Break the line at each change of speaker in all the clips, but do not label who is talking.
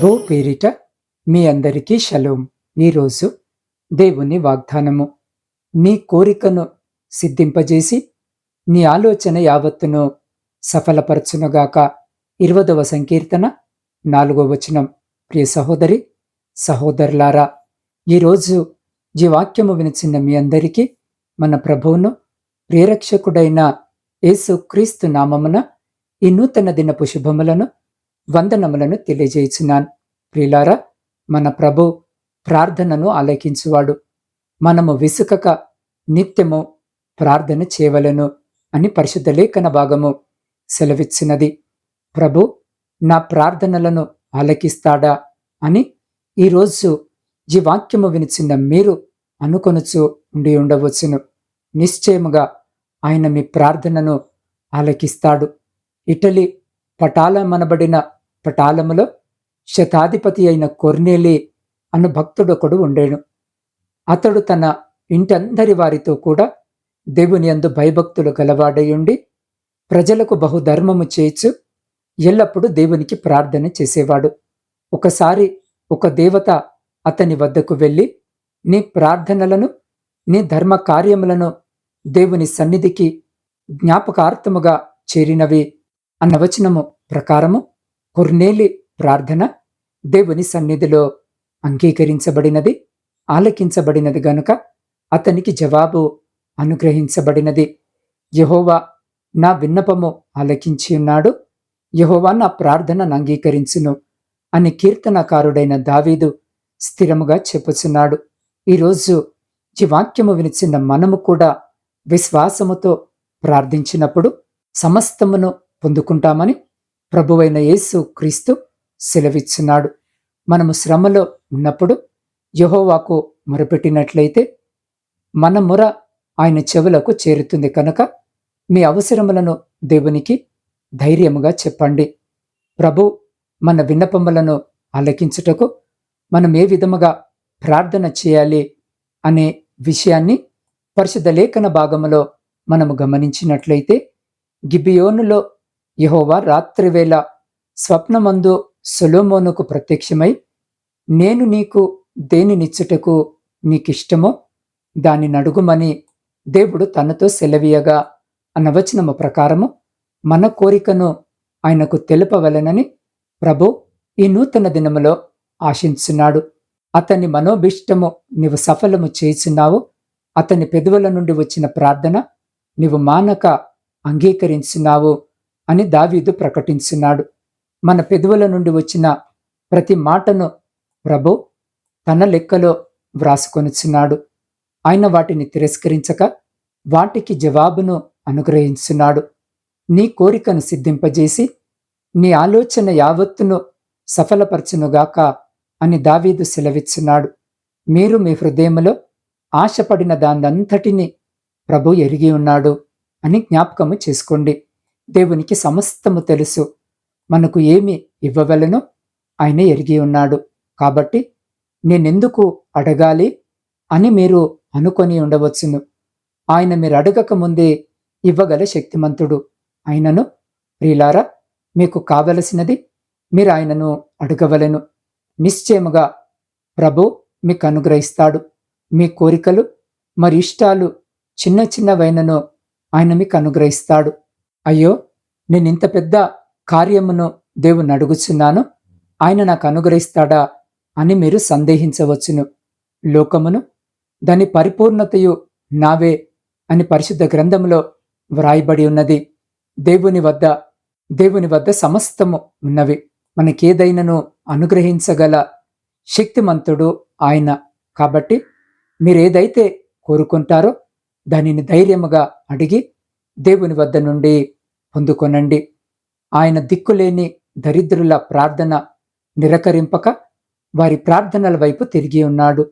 ప్రభు పేరిట మీ అందరికీ షలోం. ఈరోజు దేవుని వాగ్దానము. నీ కోరికను సిద్ధింపజేసి నీ ఆలోచన యావత్తును సఫలపరచునుగాక. ఇరవదవ సంకీర్తన నాలుగో వచనం. ప్రియ సహోదరి సహోదరులారా ఈరోజు ఈ వాక్యము వినిచిన మీ అందరికీ మన ప్రభువును ప్రేరక్షకుడైన యేసు క్రీస్తు నామమున ఈ నూతన దినపు శుభములను వందనములను తెలియజేయుచున్నాను. ప్రియులారా మన ప్రభు ప్రార్థనను ఆలకించువాడు. మనము విసుకక నిత్యము ప్రార్థన చేయవలెను అని పరిశుద్ధ లేఖన భాగము సెలవిచ్చినది. ప్రభు నా ప్రార్థనలను ఆలకిస్తాడా అని ఈరోజు ఈ వాక్యము వినిచిన మీరు అనుకొనుచు ఉండి ఉండవచ్చును. నిశ్చయముగా ఆయన మీ ప్రార్థనను ఆలకిస్తాడు. ఇటలీ పటాలమనబడిన పటాలములో శతాధిపతి అయిన కొర్నేలి అను భక్తుడొకడు ఉండేను. అతడు తన ఇంటందరి వారితో కూడా దేవుని అందు భయభక్తులు గలవాడయుండి ప్రజలకు బహుధర్మము చేయిచు ఎల్లప్పుడూ దేవునికి ప్రార్థన చేసేవాడు. ఒకసారి ఒక దేవత అతని వద్దకు వెళ్ళి నీ ప్రార్థనలను నీ ధర్మ కార్యములను దేవుని సన్నిధికి జ్ఞాపకార్థముగా చేరినవి అన్న వచనము ప్రకారము కొర్నేలి ప్రార్థన దేవుని సన్నిధిలో అంగీకరించబడినది ఆలకించబడినది గనుక అతనికి జవాబు అనుగ్రహించబడినది. యహోవా నా విన్నపము ఆలకించి ఉన్నాడు యహోవా నా ప్రార్థనను అంగీకరించును అని కీర్తనకారుడైన దావీదు స్థిరముగా చెప్పుచున్నాడు. ఈరోజు ఈ వాక్యము వినిచిన మనము కూడా విశ్వాసముతో ప్రార్థించినప్పుడు సమస్తమును పొందుకుంటామని ప్రభువైన యేసు క్రీస్తు సెలవిచ్చున్నాడు. మనము శ్రమలో ఉన్నప్పుడు యహోవాకు మొరపెట్టినట్లయితే మన మొర ఆయన చెవులకు చేరుతుంది కనుక మీ అవసరములను దేవునికి ధైర్యముగా చెప్పండి. ప్రభు మన విన్నపములను ఆలకించుటకు మనం ఏ విధముగా ప్రార్థన చేయాలి అనే విషయాన్ని పరిశుద్ధ లేఖన భాగములో మనము గమనించినట్లయితే గిబియోనులో యహోవా రాత్రివేళ స్వప్నమందు సొలోమోనుకు ప్రత్యక్షమై నేను నీకు దేనినిచ్చుటకు నీకిష్టమో దాని నడుగుమని దేవుడు తనతో సెలవీయగా అనవచనము ప్రకారము మన కోరికను ఆయనకు తెలుపవలనని ప్రభు ఈ నూతన దినములో ఆశించున్నాడు అతని మనోభిష్టము నీవు సఫలము చేస్తున్నావు అతని పెదవుల నుండి వచ్చిన ప్రార్థన నీవు మానక అంగీకరించున్నావు. అని దావీదు ప్రకటించున్నాడు మన పెదవుల నుండి వచ్చిన ప్రతి మాటను ప్రభు తన లెక్కలో వ్రాసుకొనుచున్నాడు ఆయన వాటిని తిరస్కరించక వాటికి జవాబును అనుగ్రహించున్నాడు నీ కోరికను సిద్ధింపజేసి నీ ఆలోచన యావత్తును సఫలపరచునుగాక అని దావీదు సెలవిచ్చున్నాడు మీరు మీ హృదయములో ఆశపడిన దానంతటిని ప్రభు ఎరిగి ఉన్నాడు అని జ్ఞాపకము చేసుకోండి. దేవునికి సమస్తము తెలుసు. మనకు ఏమి ఇవ్వవలను? ఆయన ఎరిగి ఉన్నాడు. కాబట్టి నేనెందుకు అడగాలి? అని మీరు అనుకొని ఉండవచ్చును. ఆయన మీరు అడగక ముందే ఇవ్వగల శక్తిమంతుడు ఆయనను ప్రియులారా మీకు కావలసినది మీరు ఆయనను అడగవలను. నిశ్చయముగా ప్రభు మీకు అనుగ్రహిస్తాడు. మీ కోరికలు మరి ఇష్టాలు చిన్న చిన్నవైనను ఆయన మీకు అనుగ్రహిస్తాడు. అయ్యో నేను ఇంత పెద్ద కార్యమును దేవుని అడుగుచున్నాను. ఆయన నాకు అనుగ్రహిస్తాడా అని మీరు సందేహించవచ్చును. లోకమును దాని పరిపూర్ణతయు నావే అని పరిశుద్ధ గ్రంథములో వ్రాయబడి ఉన్నది. దేవుని వద్ద దేవుని వద్ద సమస్తము ఉన్నవి. మనకేదైనను అనుగ్రహించగల శక్తిమంతుడు ఆయన. కాబట్టి మీరేదైతే కోరుకుంటారో దానిని ధైర్యముగా అడిగి దేవుని వద్ద నుండి పొందుకొనండి. ఆయన దిక్కులేని దరిద్రుల ప్రార్థన నిరకరింపక వారి ప్రార్థనల వైపు తిరిగి ఉన్నాడు.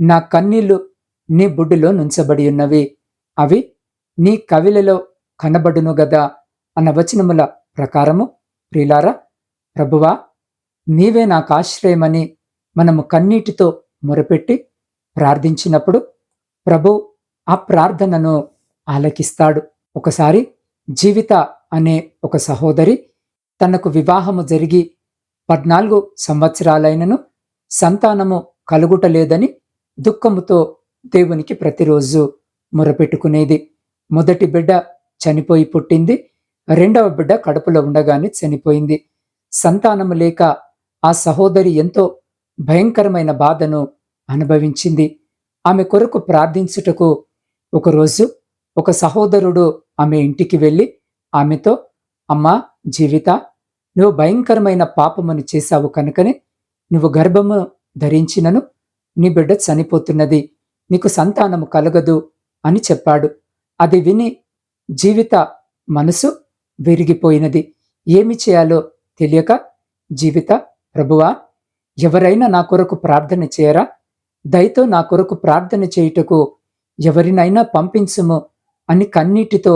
నా కన్నీళ్ళు నీ బుడ్డులో నుంచబడి ఉన్నవి. అవి నీ కవిలలో కనబడును గదా అన్న వచనముల ప్రకారము. ప్రిలారా ప్రభువా నీవే నాకు ఆశ్రయమని మనము కన్నీటితో మొరపెట్టి ప్రార్థించినప్పుడు ప్రభు ఆ ప్రార్థనను ఆలకిస్తాడు. ఒకసారి జీవిత అనే ఒక సహోదరి తనకు వివాహము జరిగి పద్నాలుగు సంవత్సరాలైనను సంతానము కలుగుటలేదని దుఃఖముతో దేవునికి ప్రతిరోజు మొరపెట్టుకునేది. మొదటి బిడ్డ చనిపోయి పుట్టింది. రెండవ బిడ్డ కడుపులో ఉండగానే చనిపోయింది. సంతానము లేక ఆ సహోదరి ఎంతో భయంకరమైన బాధను అనుభవించింది. ఆమె కొరకు ప్రార్థించుటకు ఒకరోజు ఒక సహోదరుడు ఆమె ఇంటికి వెళ్ళి ఆమెతో అమ్మా జీవిత నువ్వు భయంకరమైన పాపమును చేశావు కనుకనే నువ్వు గర్భము ధరించినను నీ బిడ్డ చనిపోతున్నది నీకు సంతానము కలగదు అని చెప్పాడు. అది విని జీవిత మనసు విరిగిపోయినది. ఏమి చేయాలో తెలియక జీవిత ప్రభువా ఎవరైనా నా కొరకు ప్రార్థన చేయరా? దయతో నా కొరకు ప్రార్థన చేయుటకు ఎవరినైనా పంపించుము అని కన్నీటితో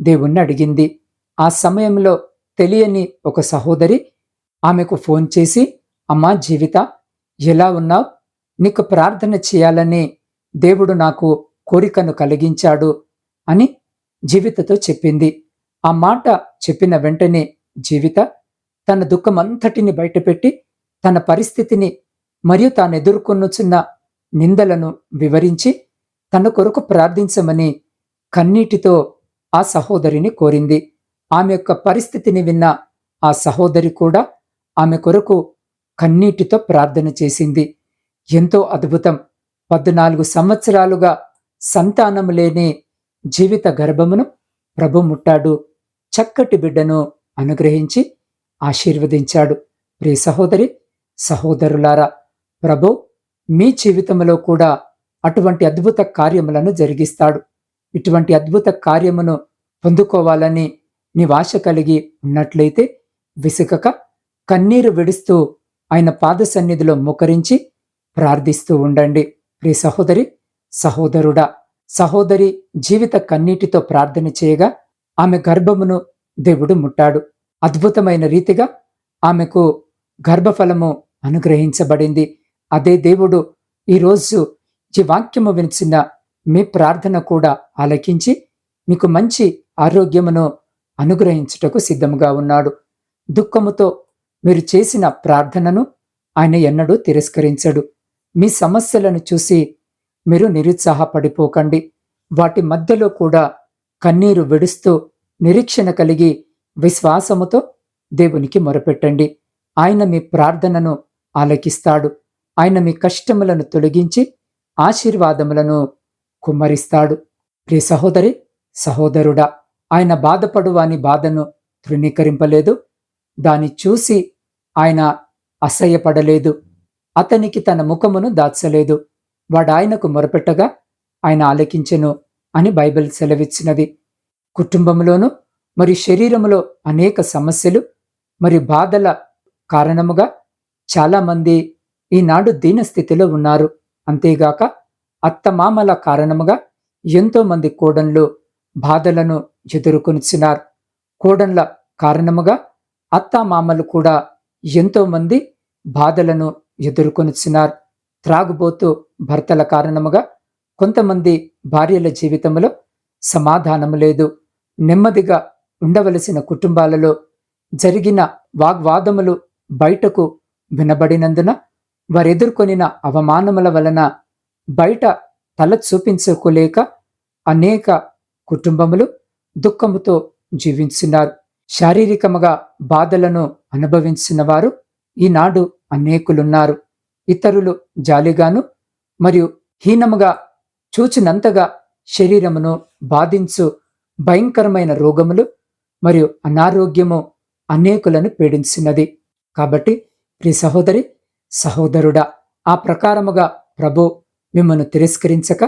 దేవుణ్ణి అడిగింది. ఆ సమయంలో తెలియని ఒక సహోదరి ఆమెకు ఫోన్ చేసి అమ్మా జీవిత ఎలా ఉన్నావు? నీకు ప్రార్థన చేయాలని దేవుడు నాకు కోరికను కలిగించాడు అని జీవితతో చెప్పింది. ఆ మాట చెప్పిన వెంటనే జీవిత తన దుఃఖమంతటిని బయటపెట్టి తన పరిస్థితిని మరియు తాను ఎదుర్కొనుచున్న నిందలను వివరించి తన కొరకు ప్రార్థించమని కన్నీటితో ఆ సహోదరిని కోరింది. ఆమె యొక్క పరిస్థితిని విన్న ఆ సహోదరి కూడా ఆమె కొరకు కన్నీటితో ప్రార్థన చేసింది. ఎంతో అద్భుతం. పద్నాలుగు సంవత్సరాలుగా సంతానము లేని జీవిత గర్భమును ప్రభు ముట్టాడు. చక్కటి బిడ్డను అనుగ్రహించి ఆశీర్వదించాడు. ప్రియ సహోదరి సహోదరులారా ప్రభు మీ జీవితంలో కూడా అటువంటి అద్భుత కార్యములను జరిగిస్తాడు. ఇటువంటి అద్భుత కార్యమును పొందుకోవాలని నీవాశ కలిగి ఉన్నట్లయితే విసుకక కన్నీరు విడుస్తూ ఆయన పాద సన్నిధిలో ముకరించి ప్రార్థిస్తూ ఉండండి. ప్రియ సహోదరి సహోదరుడా సహోదరి జీవిత కన్నీటితో ప్రార్థన చేయగా ఆమె గర్భమును దేవుడు ముట్టాడు. అద్భుతమైన రీతిగా ఆమెకు గర్భఫలము అనుగ్రహించబడింది. అదే దేవుడు ఈరోజు ఈ వాక్యము వినిచిన మీ ప్రార్థన కూడా ఆలకించి మీకు మంచి ఆరోగ్యమును అనుగ్రహించుటకు సిద్ధంగా ఉన్నాడు. దుఃఖముతో మీరు చేసిన ప్రార్థనను ఆయన ఎన్నడూ తిరస్కరించడు. మీ సమస్యలను చూసి మీరు నిరుత్సాహపడిపోకండి. వాటి మధ్యలో కూడా కన్నీరు విడుస్తూ నిరీక్షణ కలిగి విశ్వాసముతో దేవునికి మొరపెట్టండి. ఆయన మీ ప్రార్థనను ఆలకిస్తాడు. ఆయన మీ కష్టములను తొలగించి ఆశీర్వాదములను కుమ్మరిస్తాడు. ప్రియ సహోదరి సహోదరుడా ఆయన బాధపడు వాని బాధను తృణీకరింపలేదు. దాన్ని చూసి ఆయన అసహ్యపడలేదు. అతనికి తన ముఖమును దాచలేదు. వాడు ఆయనకు మొరపెట్టగా ఆయన ఆలకించెను అని బైబిల్ సెలవిచ్చినది. కుటుంబంలోనూ మరి శరీరములో అనేక సమస్యలు మరి బాధల కారణముగా చాలామంది ఈనాడు దీనస్థితిలో ఉన్నారు. అంతేగాక అత్తమామల కారణముగా ఎంతో మంది కోడన్లు బాధలను ఎదుర్కొనిచ్చినారు కోడన్ల కారణముగా అత్తమామలు కూడా ఎంతో మంది బాధలను ఎదుర్కొనిచ్చినారు త్రాగుబోతూ భర్తల కారణముగా కొంతమంది భార్యల జీవితంలో సమాధానము లేదు. నెమ్మదిగా ఉండవలసిన కుటుంబాలలో జరిగిన వాగ్వాదములు బయటకు వినబడినందున వారెదుర్కొనిన అవమానముల వలన బయట తల చూపించుకోలేక అనేక కుటుంబములు దుఃఖముతో జీవించున్నారు శారీరకముగా బాధలను అనుభవించిన వారు ఈనాడు అనేకులున్నారు. ఇతరులు జాలిగాను మరియు హీనముగా చూచినంతగా శరీరమును బాధించు భయంకరమైన రోగములు మరియు అనారోగ్యము అనేకులను పీడించినది. కాబట్టి ప్రి సహోదరి సహోదరుడా ఆ ప్రకారముగా ప్రభు మిమ్మను తిరస్కరించక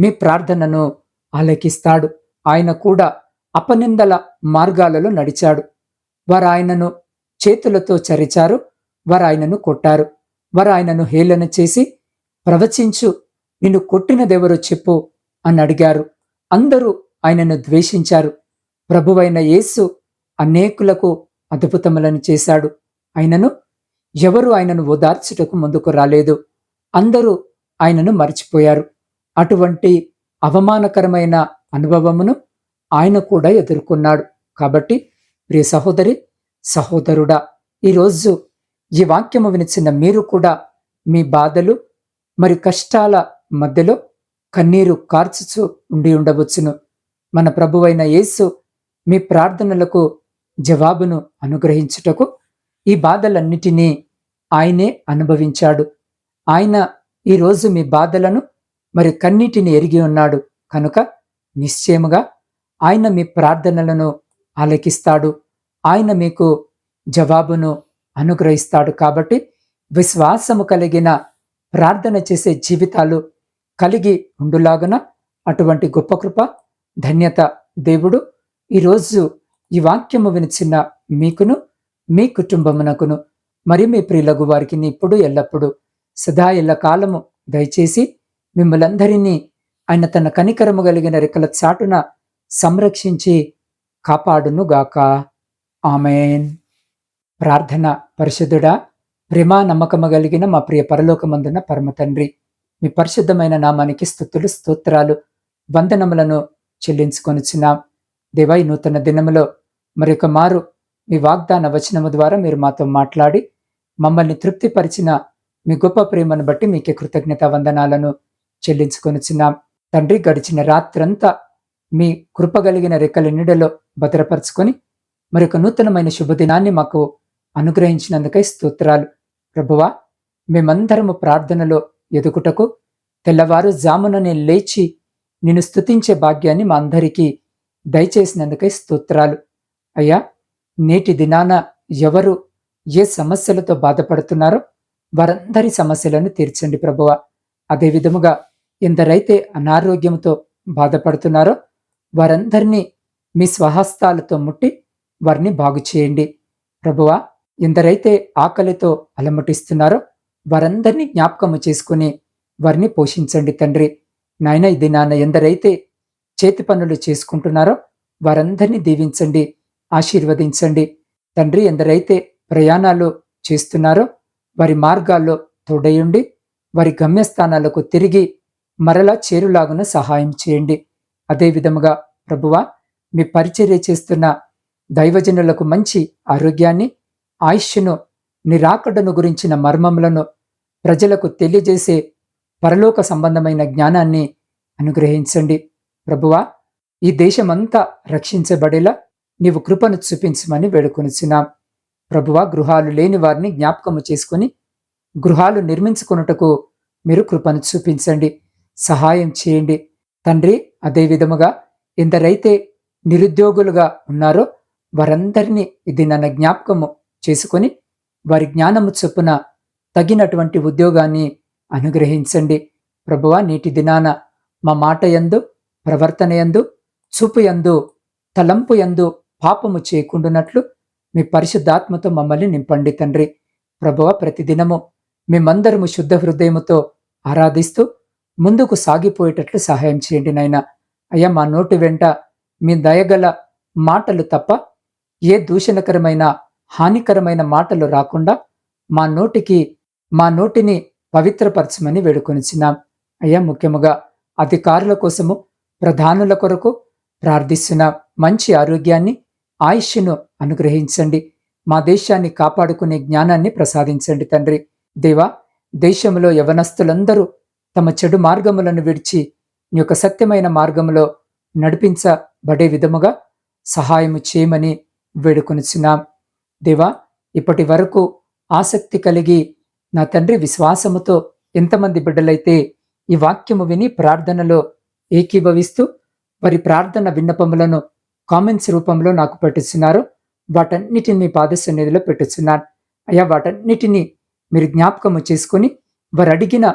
మీ ప్రార్థనను ఆలకిస్తాడు. ఆయన కూడా అపనిందల మార్గాలలో నడిచాడు. వారు ఆయనను చేతులతో చరిచారు. వారు ఆయనను కొట్టారు. వారు ఆయనను హేళన చేసి ప్రవచించు నిన్ను కొట్టినదెవరో చెప్పు అని అడిగారు. అందరూ ఆయనను ద్వేషించారు. ప్రభువైన యేసు అనేకులకు అద్భుతములను చేశాడు. ఆయనను ఎవరు ఆయనను ఓదార్చుటకు ముందుకు రాలేదు. అందరూ ఆయనను మర్చిపోయారు. అటువంటి అవమానకరమైన అనుభవమును ఆయన కూడా ఎదుర్కొన్నాడు. కాబట్టి ప్రియ సహోదరి సహోదరుడా ఈరోజు ఈ వాక్యము వినిచిన మీరు కూడా మీ బాధలు మరి కష్టాల మధ్యలో కన్నీరు కార్చుచు ఉండి ఉండవచ్చును. మన ప్రభువైన యేసు మీ ప్రార్థనలకు జవాబును అనుగ్రహించుటకు ఈ బాధలన్నిటినీ ఆయనే అనుభవించాడు. ఆయన ఈరోజు మీ బాధలను మరి కన్నీటిని ఎరిగి ఉన్నాడు. కనుక నిశ్చయముగా ఆయన మీ ప్రార్థనలను ఆలకిస్తాడు. ఆయన మీకు జవాబును అనుగ్రహిస్తాడు. కాబట్టి విశ్వాసము కలిగిన ప్రార్థన చేసే జీవితాలు కలిగి ఉండులాగున అటువంటి గొప్ప కృప ధన్యత దేవుడు ఈరోజు ఈ వాక్యము వినిచిన మీకును మీ కుటుంబమునకును మరి మీ ప్రియులగు వారికి ఇప్పుడు ఎల్లప్పుడూ సదా ఎల్ల కాలము దయచేసి మిమ్మలందరినీ ఆయన తన కనికరము కలిగిన రెక్కల చాటున సంరక్షించి కాపాడునుగాక. ఆమెన్. ప్రార్థన పరిశుద్ధుడా ప్రేమ నమ్మకము కలిగిన మా ప్రియ పరలోకమందున పరమ తండ్రి మీ పరిశుద్ధమైన నామానికి స్థుతులు స్తోత్రాలు వందనములను చెల్లించుకొనిచున్నాం. దేవై నూతన దినములో మరొక మారు మీ వాగ్దాన వచనము ద్వారా మీరు మాతో మాట్లాడి మమ్మల్ని తృప్తిపరిచిన మీ గొప్ప ప్రేమను బట్టి మీకే కృతజ్ఞత వందనాలను చెల్లించుకొనిచున్నాం. తండ్రి గడిచిన రాత్రంతా మీ కృపగలిగిన రెక్కల నీడలో భద్రపరుచుకొని మరొక నూతనమైన శుభదినాన్ని మాకు అనుగ్రహించినందుకై స్తోత్రాలు. ప్రభువా మేమందరము ప్రార్థనలో ఎదుగుటకు తెల్లవారు జాముననే లేచి నిన్ను స్తుతించే భాగ్యాన్ని మా అందరికీ దయచేసినందుకై స్తోత్రాలు. అయ్యా నేటి దినాన ఎవరు ఏ సమస్యలతో బాధపడుతున్నారో వారందరి సమస్యలను తీర్చండి ప్రభువ. అదే విధముగా ఎందరైతే అనారోగ్యంతో బాధపడుతున్నారో వారందరినీ మీ స్వహస్తాలతో ముట్టి వారిని బాగు చేయండి. ప్రభువ ఎందరైతే ఆకలితో అలమటిస్తున్నారో వారందరినీ జ్ఞాపకము చేసుకుని వారిని పోషించండి తండ్రి. నాయన ఇది నాన్న ఎందరైతే చేతి పనులు చేసుకుంటున్నారో వారందరినీ దీవించండి ఆశీర్వదించండి. తండ్రి ఎందరైతే ప్రయాణాలు చేస్తున్నారో వారి మార్గాల్లో తోడయుండి వారి గమ్యస్థానాలకు తిరిగి మరలా చేరులాగున సహాయం చేయండి. అదే విధముగా ప్రభువా మీ పరిచర్య చేస్తున్న దైవజనులకు మంచి ఆరోగ్యాన్ని ఆయుష్ను నిరాకడను గురించిన మర్మములను ప్రజలకు తెలియజేసే పరలోక సంబంధమైన జ్ఞానాన్ని అనుగ్రహించండి. ప్రభువా ఈ దేశమంతా రక్షించబడేలా నీవు కృపను చూపించమని వేడుకొనిచున్నాం. ప్రభువా గృహాలు లేని వారిని జ్ఞాపకము చేసుకుని గృహాలు నిర్మించుకున్నటకు మీరు కృపను చూపించండి సహాయం చేయండి. తండ్రి అదే విధముగా ఎందరైతే నిరుద్యోగులుగా ఉన్నారో వారందరినీ ఇది నన్న జ్ఞాపకము చేసుకొని వారి జ్ఞానము చొప్పున తగినటువంటి ఉద్యోగాన్ని అనుగ్రహించండి. ప్రభువ నీటి దినాన మా మాట యందు ప్రవర్తన యందు చూపు యందు తలంపు యందు పాపము చేయకుండునట్లు మీ పరిశుద్ధాత్మతో మమ్మల్ని నింపండి తండ్రి. ప్రభువ ప్రతిదినము మేమందరము శుద్ధ హృదయముతో ఆరాధిస్తూ ముందుకు సాగిపోయేటట్లు సహాయం చేయండి నాయన. అయ్యా మా నోటి వెంట మీ దయగల మాటలు తప్ప ఏ దూషణకరమైన హానికరమైన మాటలు రాకుండా మా నోటికి మా నోటిని పవిత్రపరచమని వేడుకొనిచ్చినాం అయ్యా ముఖ్యముగా అధికారుల కోసము ప్రధానుల కొరకు ప్రార్థిస్తున్నాం. మంచి ఆరోగ్యాన్ని ఆయుష్ను అనుగ్రహించండి. మా దేశాన్ని కాపాడుకునే జ్ఞానాన్ని ప్రసాదించండి తండ్రి. దేవా దేశంలో యవనస్తులందరూ తమ చెడు మార్గములను విడిచి నీ యొక్క సత్యమైన మార్గములో నడిపించబడే విధముగా సహాయము చేయమని వేడుకొనిచున్నాం. దేవా ఇప్పటి వరకు ఆసక్తి కలిగి నా తండ్రి విశ్వాసముతో ఎంతమంది బిడ్డలైతే ఈ వాక్యము విని ప్రార్థనలో ఏకీభవిస్తూ వారి ప్రార్థన విన్నపములను కామెంట్స్ రూపంలో నాకు పెట్టిస్తున్నారు. వాటన్నిటిని మీ పాద సన్నిధిలో అయ్యా వాటన్నిటిని మీరు జ్ఞాపకము చేసుకుని వారు అడిగిన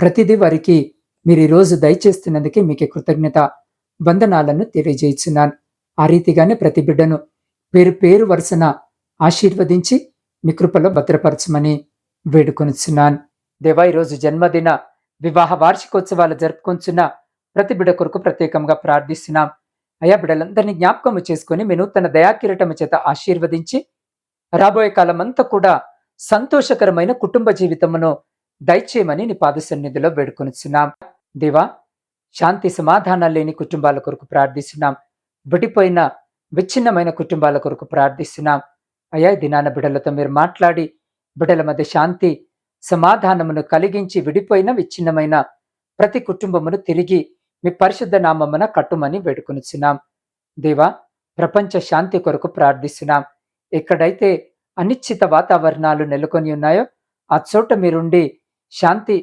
ప్రతిదీ వారికి మీరు ఈరోజు దయచేస్తున్నందుకే మీకు కృతజ్ఞత వందనాలను తెలియజేస్తున్నాను. ఆ రీతిగానే ప్రతి బిడ్డను పేరు పేరు వరుసన ఆశీర్వదించి మీ కృపలో భద్రపరచమని వేడుకొనిచున్నాను. దేవా ఈరోజు జన్మదిన వివాహ వార్షికోత్సవాలు జరుపుకొంచున్న ప్రతి బిడ్డ కొరకు ప్రత్యేకంగా ప్రార్థిస్తున్నాం. అయ్యా బిడ్డలందరినీ జ్ఞాపకము చేసుకుని మీ నూతన దయాకిరటము చేత ఆశీర్వదించి రాబోయే కాలమంతా కూడా సంతోషకరమైన కుటుంబ జీవితమును దయచేయమని నీ పాద సన్నిధిలో వేడుకొనిచున్నాం. దేవా శాంతి సమాధానాలు లేని కుటుంబాల కొరకు ప్రార్థిస్తున్నాం. విడిపోయిన విచ్ఛిన్నమైన కుటుంబాల కొరకు ప్రార్థిస్తున్నాం. అయ్యా దినాన బిడలతో మీరు మాట్లాడి బిడల మధ్య శాంతి సమాధానమును కలిగించి విడిపోయిన విచ్ఛిన్నమైన ప్రతి కుటుంబమును తిరిగి మీ పరిశుద్ధ నామమున కట్టుమని వేడుకొనిచున్నాం. దేవా ప్రపంచ శాంతి కొరకు ప్రార్థిస్తున్నాం. ఎక్కడైతే అనిశ్చిత వాతావరణాలు నెలకొని ఉన్నాయో ఆ చోట మీరుండి శాంతి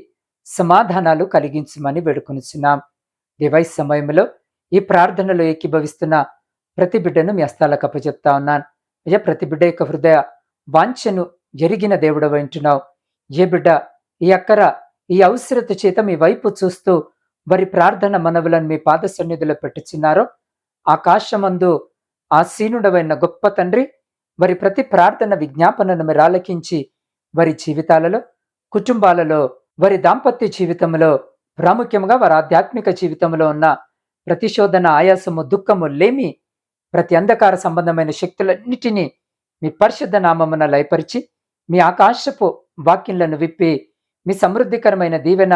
సమాధానాలు కలిగించమని వేడుకొనిచున్నాం. దేవా ఈ సమయంలో ఈ ప్రార్థనలో ఏకీభవిస్తున్న ప్రతి బిడ్డను మీ అస్తాలకు అప్పచెప్తా ఉన్నాను. అయ్యా ప్రతి బిడ్డ యొక్క హృదయ వాంఛను ఎరిగిన దేవుడు వింటున్నావు ఏ బిడ్డ ఈ అక్కర ఈ అవసరత చేత మీ వైపు చూస్తూ వారి ప్రార్థన మనవులను మీ పాద సన్నిధిలో పెట్టుచున్నారో ఆకాశమందు ఆసీనుడవైన గొప్ప తండ్రి వారి ప్రతి ప్రార్థన విజ్ఞాపనను మీరు ఆలకించి వారి జీవితాలలో కుటుంబాలలో వారి దాంపత్య జీవితంలో ప్రాముఖ్యంగా వారి ఆధ్యాత్మిక జీవితంలో ఉన్న ప్రతిశోధన ఆయాసము దుఃఖము లేమి ప్రతి అంధకార సంబంధమైన శక్తులన్నిటినీ మీ పరిశుద్ధ నామమున లయపరిచి మీ ఆకాశపు వాక్యంలను విప్పి మీ సమృద్ధికరమైన దీవెన